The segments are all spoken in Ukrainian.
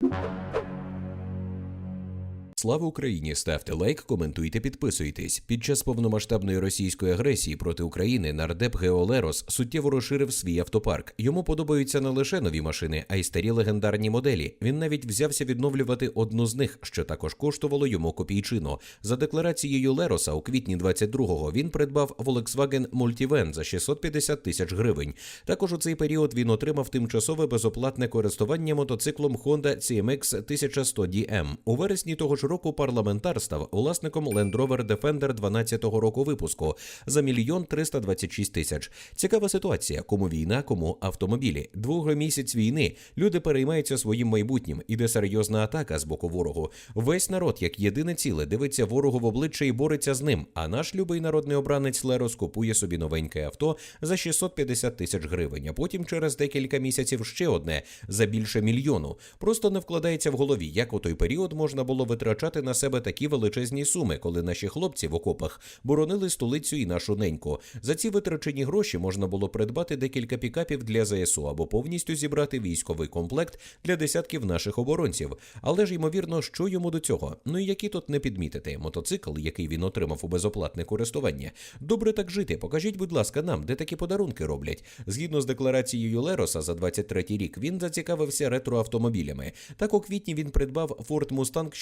you Слава Україні! Ставте лайк, коментуйте, підписуйтесь. Під час повномасштабної російської агресії проти України нардеп Гео Лерос суттєво розширив свій автопарк. Йому подобаються не лише нові машини, а й старі легендарні моделі. Він навіть взявся відновлювати одну з них, що також коштувало йому копійчину. За декларацією Лероса у квітні 22-го він придбав Volkswagen Multivan за 650 тисяч гривень. Також у цей період він отримав тимчасове безоплатне користування мотоциклом Honda CMX 1100 DM. У вересні того ж року парламентар став власником Land Rover Defender 12-го року випуску за мільйон 326 тисяч. Цікава ситуація: кому війна, кому автомобілі. Другий місяць війни люди переймаються своїм майбутнім. Іде серйозна атака з боку ворогу. Весь народ, як єдине ціле, дивиться ворогу в обличчя і бореться з ним. А наш любий народний обранець Лерос купує собі новеньке авто за 650 тисяч гривень. А потім через декілька місяців ще одне за більше мільйону. Просто не вкладається в голові, як у той період можна було витрачати на себе такі величезні суми, коли наші хлопці в окопах боронили столицю і нашу неньку. За ці витрачені гроші можна було придбати декілька пікапів для ЗСУ або повністю зібрати військовий комплект для десятків наших оборонців. Але ж ймовірно, що йому до цього? Ну і які тут не підмітити? Мотоцикл, який він отримав у безоплатне користування. Добре так жити. Покажіть, будь ласка, нам, де такі подарунки роблять. Згідно з декларацією Лероса за 23 рік, він зацікавився ретроавтомобілями. Так у квітні він придбав Ford Mustang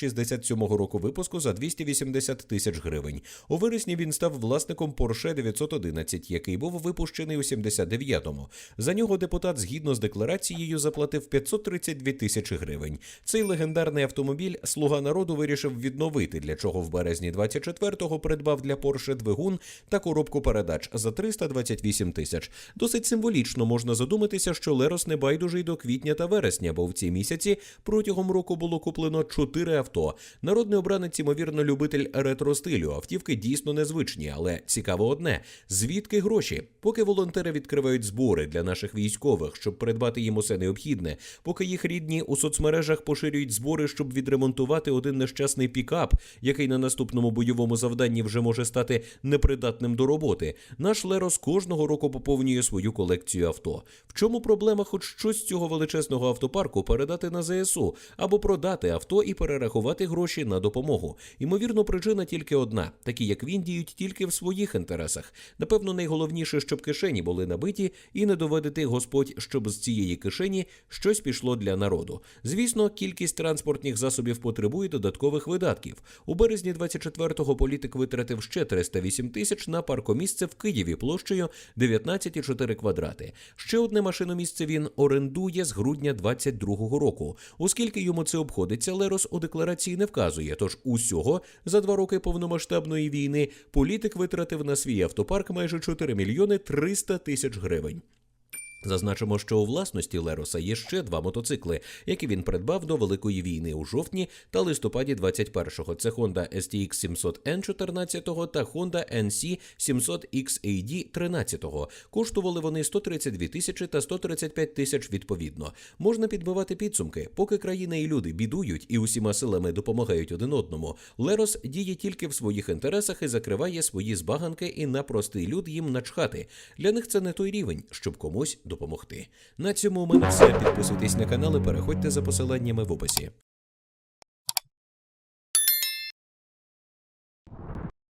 67-го року випуску за 280 тисяч гривень. У вересні він став власником Porsche 911, який був випущений у 79-му. За нього депутат згідно з декларацією заплатив 532 тисячі гривень. Цей легендарний автомобіль слуга народу вирішив відновити, для чого в березні 24-го придбав для Porsche двигун та коробку передач за 328 тисяч. Досить символічно можна задуматися, що Лерос не байдужий до квітня та вересня, бо в ці місяці протягом року було куплено 4 авто. Народний обранець, ймовірно, любитель ретро-стилю. Автівки дійсно незвичні, але цікаво одне: звідки гроші? Поки волонтери відкривають збори для наших військових, щоб придбати їм усе необхідне, поки їх рідні у соцмережах поширюють збори, щоб відремонтувати один нещасний пікап, який на наступному бойовому завданні вже може стати непридатним до роботи. Наш Лерос кожного року поповнює свою колекцію авто. В чому проблема, хоч щось з цього величезного автопарку передати на ЗСУ або продати авто і перерахувати гроші на допомогу? Ймовірно, причина тільки одна: такі як він діють тільки в своїх інтересах. Напевно, найголовніше, щоб кишені були набиті, і не доведити Господь, щоб з цієї кишені щось пішло для народу. Звісно, кількість транспортних засобів потребує додаткових видатків. У березні 24-го політик витратив ще 308 тисяч на паркомісце в Києві площею 19,4 квадрати. Ще одне машиномісце він орендує з грудня 22-го року. Оскільки йому це обходиться, Лерос у декларації не вказує. Тож усього за два роки повномасштабної війни політик витратив на свій автопарк майже 4 мільйони 300 тисяч гривень. Зазначимо, що у власності Лероса є ще два мотоцикли, які він придбав до Великої війни у жовтні та листопаді 21-го. Це Honda STX 700 N 14 та Honda NC 700 XAD 13 Коштували вони 132 тисячі та 135 тисяч відповідно. Можна підбивати підсумки, поки країна і люди бідують і усіма силами допомагають один одному. Лерос діє тільки в своїх інтересах і закриває свої збаганки, і на простий люд їм начхати. Для них це не той рівень, щоб комусь допомогти. На цьому у мене все. Підписуйтесь на канал і переходьте за посиланнями в описі.